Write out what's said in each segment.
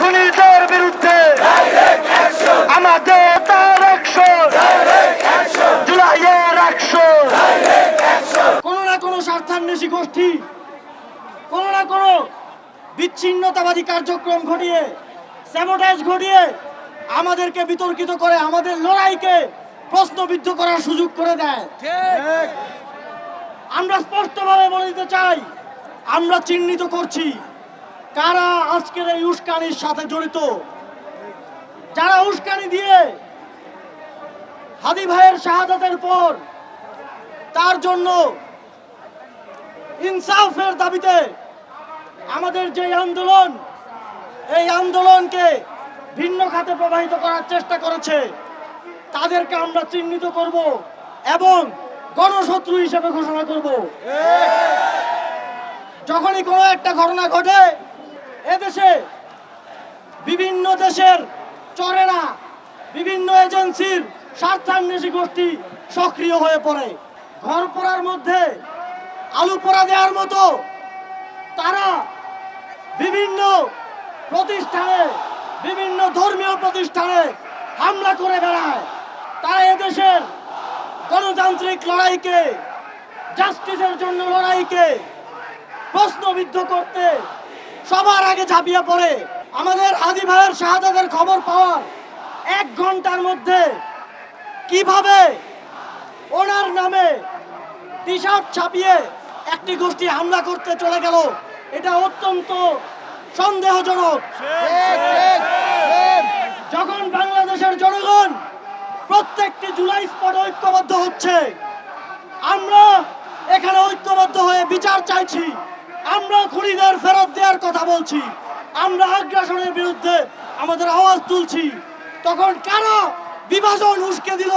খুনিদের বিরুদ্ধে আমাদের তার অ্যাকশন জুলাইয়ের অ্যাকশন কোনো না কোনো স্বার্থান্বেষী গোষ্ঠী কোনো না কোনো বিচ্ছিন্নতাবাদী কার্যক্রম ঘটিয়ে স্যাবোটাইজ ঘটিয়ে আমাদেরকে বিতর্কিত করে আমাদের লড়াইকে প্রশ্নবিদ্ধ করার সুযোগ করে দেয়। আমরা স্পষ্টভাবে বলে দিতে চাই আমরা চিহ্নিত করছি কারা আজকের এই উস্কানির সাথে জড়িত। যারা উস্কানি দিয়ে হাদি ভাইয়ের শাহাদাতের পর তার জন্য ইনসাফের দাবিতে আমাদের যে আন্দোলন, এই আন্দোলনকে ভিন্ন খাতে প্রবাহিত করার চেষ্টা করেছে, তাদেরকে আমরা চিহ্নিত করব এবং গণশত্রু হিসেবে ঘোষণা করব। যখনই কোনো একটা ঘটনা ঘটে, এদেশে বিভিন্ন দেশের চরেরা, বিভিন্ন এজেন্সির স্বার্থান্বেষী গোষ্ঠী সক্রিয় হয়ে পড়ে। ঘর পোড়ার মধ্যে আলু পোড়া দেওয়ার মতো তারা বিভিন্ন প্রতিষ্ঠানে, বিভিন্ন ধর্মীয় প্রতিষ্ঠানে হামলা করে বেড়ায়। তারা এদেশের গণতান্ত্রিক লড়াইকে, জাস্টিসের জন্য লড়াইকে প্রশ্নবিদ্ধ করতে। সবার আগে ঝাঁপিয়ে পড়ে। আমাদের হাজি ভাইয়ের শাহাদাতের খবর পাওয়ার এক ঘণ্টার মধ্যে কীভাবে ওনার নামে টি শার্ট ছাপিয়ে একটি গোষ্ঠী হামলা করতে চলে গেল, এটা অত্যন্ত সন্দেহজনক। যখন বাংলাদেশের জনগণ প্রত্যেকটি জুলাই স্পট ঐক্যবদ্ধ হচ্ছে এখানে ঐক্যবদ্ধ হয়ে বিচার চাইছি। আমরা খুনিদের ফেরত দেওয়ার কথা বলছি। আমরা আগ্রাসনের বিরুদ্ধে আমাদের আওয়াজ তুলছি। তখন কারা বিভাজন উস্কে দিল,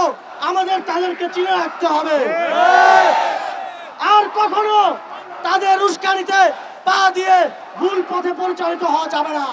আমাদের তাদেরকে চিনে রাখতে হবে। আর কখনো তাদের উস্কানিতে পা দিয়ে ভুল পথে পরিচালিত হওয়া যাবে না।